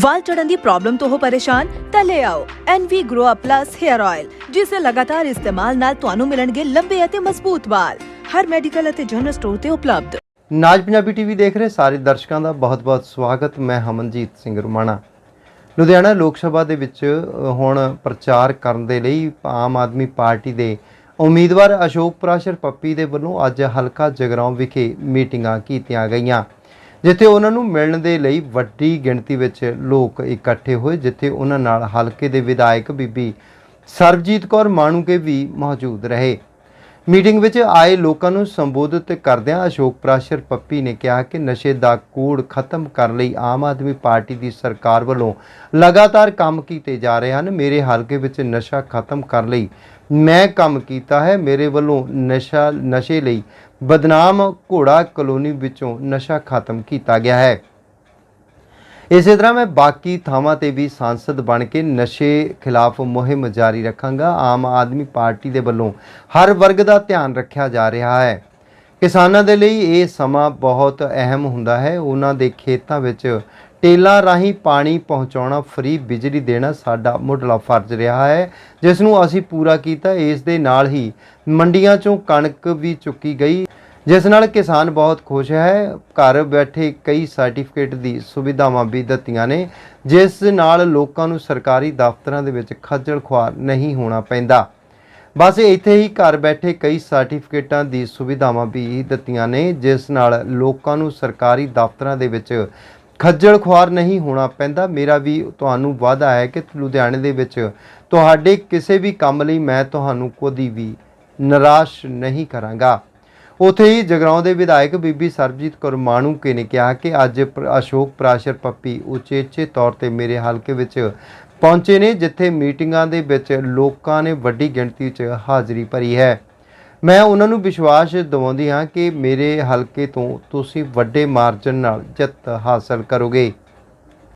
ਵਾਲ ਝੜਨ ਦੀ problem ਤੋਂ ਹੋ ਪਰੇਸ਼ਾਨ, ਤਾਂ ਲੈ ਆਓ NV Grow Up Plus Hair Oil ਜਿਸ ਦੇ ਲਗਾਤਾਰ ਇਸਤੇਮਾਲ ਨਾਲ ਤੁਹਾਨੂੰ ਮਿਲਣਗੇ ਲੰਬੇ ਅਤੇ ਮਜ਼ਬੂਤ ਵਾਲ। ਹਰ ਮੈਡੀਕਲ ਅਤੇ ਜਨਰਲ ਸਟੋਰ ਤੇ ਉਪਲਬਧ। ਨਾਜ ਪੰਜਾਬੀ ਟੀਵੀ ਦੇਖ ਰਹੇ ਸਾਰੇ ਦਰਸ਼ਕਾਂ ਦਾ ਬਹੁਤ-ਬਹੁਤ ਸਵਾਗਤ। ਮੈਂ ਹਮਨਜੀਤ ਸਿੰਘ ਰੁਮਾਣਾ। ਲੁਧਿਆਣਾ ਲੋਕ ਸਭਾ ਦੇ ਵਿੱਚ ਹੁਣ ਪ੍ਰਚਾਰ ਕਰਨ ਦੇ ਲਈ ਆਮ ਆਦਮੀ ਪਾਰਟੀ ਦੇ ਉਮੀਦਵਾਰ ਅਸ਼ੋਕ ਪ੍ਰਾਸ਼ਰ ਪੱਪੀ ਦੇ ਵੱਲੋਂ ਅੱਜ ਹਲਕਾ ਜਗਰਾਉਂ ਵਿਖੇ ਮੀਟਿੰਗਾਂ ਕੀਤੀਆਂ ਗਈਆਂ। ਜਿੱਥੇ ਉਹਨਾਂ ਨੂੰ ਮਿਲਣ ਦੇ ਲਈ ਵੱਡੀ ਗਿਣਤੀ ਵਿੱਚ ਲੋਕ ਇਕੱਠੇ ਹੋਏ, ਜਿੱਥੇ ਉਹਨਾਂ ਨਾਲ ਹਲਕੇ ਦੇ ਵਿਧਾਇਕ ਬੀਬੀ ਸਰਬਜੀਤ ਕੌਰ ਮਾਣੂਕੇ ਵੀ ਮੌਜੂਦ ਰਹੇ। ਮੀਟਿੰਗ ਵਿੱਚ ਆਏ ਲੋਕਾਂ ਨੂੰ ਸੰਬੋਧਿਤ ਕਰਦਿਆਂ ਅਸ਼ੋਕ ਪ੍ਰਾਸ਼ਰ ਪੱਪੀ ਨੇ ਕਿਹਾ ਕਿ ਨਸ਼ੇ ਦਾ ਕੋੜ ਖਤਮ ਕਰਨ ਲਈ ਆਮ ਆਦਮੀ ਪਾਰਟੀ ਦੀ ਸਰਕਾਰ ਵੱਲੋਂ ਲਗਾਤਾਰ ਕੰਮ ਕੀਤੇ ਜਾ ਰਹੇ ਹਨ। ਮੇਰੇ ਹਲਕੇ ਵਿੱਚ ਨਸ਼ਾ ਖਤਮ ਕਰਨ ਲਈ ਮੈਂ ਕੰਮ ਕੀਤਾ ਹੈ। ਮੇਰੇ ਵੱਲੋਂ ਨਸ਼ਾ, ਨਸ਼ੇ ਲਈ ਬਦਨਾਮ ਘੋੜਾ ਕਲੋਨੀ ਵਿੱਚੋਂ ਨਸ਼ਾ ਖਤਮ ਕੀਤਾ ਗਿਆ ਹੈ। ਇਸੇ ਤਰ੍ਹਾਂ ਮੈਂ ਬਾਕੀ ਥਾਵਾਂ ਤੇ ਵੀ ਸੰਸਦ ਬਣ ਕੇ ਨਸ਼ੇ ਖਿਲਾਫ ਮੁਹਿੰਮ ਜਾਰੀ ਰੱਖਾਂਗਾ। ਆਮ ਆਦਮੀ ਪਾਰਟੀ ਦੇ ਵੱਲੋਂ ਹਰ ਵਰਗ ਦਾ ਧਿਆਨ ਰੱਖਿਆ ਜਾ ਰਿਹਾ ਹੈ। ਕਿਸਾਨਾਂ ਦੇ ਲਈ ਇਹ ਸਮਾਂ ਬਹੁਤ ਅਹਿਮ ਹੁੰਦਾ ਹੈ। ਉਹਨਾਂ ਦੇ ਖੇਤਾਂ ਵਿੱਚ ਟੇਲਾਂ ਰਾਹੀਂ ਪਾਣੀ ਪਹੁੰਚਾਉਣਾ, ਫ੍ਰੀ ਬਿਜਲੀ ਦੇਣਾ ਸਾਡਾ ਮੁੱਢਲਾ ਫਰਜ਼ ਰਿਹਾ ਹੈ। ਜਿਸ ਨੂੰ ਅਸੀਂ ਪੂਰਾ ਕੀਤਾ, ਇਸ ਦੇ ਨਾਲ ਹੀ ਮੰਡੀਆਂ ਚੋਂ ਕਣਕ ਵੀ ਚੁੱਕੀ ਗਈ। ਜਿਸ ਨਾਲ ਕਿਸਾਨ ਬਹੁਤ ਖੁਸ਼ ਹੈ। ਘਰ ਬੈਠੇ ਕਈ ਸਰਟੀਫਿਕੇਟ ਦੀ ਸੁਵਿਧਾਵਾਂ ਵੀ ਦਿੱਤੀਆਂ ਨੇ, ਜਿਸ ਨਾਲ ਲੋਕਾਂ ਨੂੰ ਸਰਕਾਰੀ ਦਫ਼ਤਰਾਂ ਦੇ ਵਿੱਚ ਖੱਜਲ ਖੁਆਰ ਨਹੀਂ ਹੋਣਾ ਪੈਂਦਾ। ਬਸ ਇੱਥੇ ਹੀ ਘਰ ਬੈਠੇ ਕਈ ਸਰਟੀਫਿਕੇਟਾਂ ਦੀ ਸੁਵਿਧਾਵਾਂ ਵੀ ਦਿੱਤੀਆਂ ਨੇ, ਜਿਸ ਨਾਲ ਲੋਕਾਂ ਨੂੰ ਸਰਕਾਰੀ ਦਫ਼ਤਰਾਂ ਦੇ ਵਿੱਚ ਖੱਜਲ ਖੁਆਰ ਨਹੀਂ ਹੋਣਾ ਪੈਂਦਾ। ਮੇਰਾ ਵੀ ਤੁਹਾਨੂੰ ਵਾਅਦਾ ਹੈ ਕਿ ਲੁਧਿਆਣੇ ਦੇ ਵਿੱਚ ਤੁਹਾਡੇ ਕਿਸੇ ਵੀ ਕੰਮ ਲਈ ਮੈਂ ਤੁਹਾਨੂੰ ਕੋਈ ਵੀ ਨਿਰਾਸ਼ ਨਹੀਂ ਕਰਾਂਗਾ। ਉਥੇ ਹੀ ਜਗਰਾਉਂ ਦੇ ਵਿਧਾਇਕ ਬੀਬੀ ਸਰਬਜੀਤ ਕੌਰ ਮਾਣੂਕੇ ਨੇ ਕਿਹਾ ਕਿ ਅੱਜ ਪ੍ਰ- ਅਸ਼ੋਕ ਪ੍ਰਾਸ਼ਰ ਪੱਪੀ ਉਚੇਚੇ ਤੌਰ ਤੇ ਮੇਰੇ ਹਲਕੇ ਵਿੱਚ ਪਹੁੰਚੇ ਨੇ, ਜਿੱਥੇ ਮੀਟਿੰਗਾਂ ਦੇ ਵਿੱਚ ਲੋਕਾਂ ਨੇ ਵੱਡੀ ਗਿਣਤੀ 'ਚ ਹਾਜ਼ਰੀ ਭਰੀ ਹੈ। ਮੈਂ ਉਹਨਾਂ ਨੂੰ ਵਿਸ਼ਵਾਸ ਦਿਵਾਉਂਦੀ ਹਾਂ ਕਿ ਮੇਰੇ ਹਲਕੇ ਤੋਂ ਤੁਸੀਂ ਵੱਡੇ ਮਾਰਜਨ ਨਾਲ ਜਿੱਤ ਹਾਸਲ ਕਰੋਗੇ।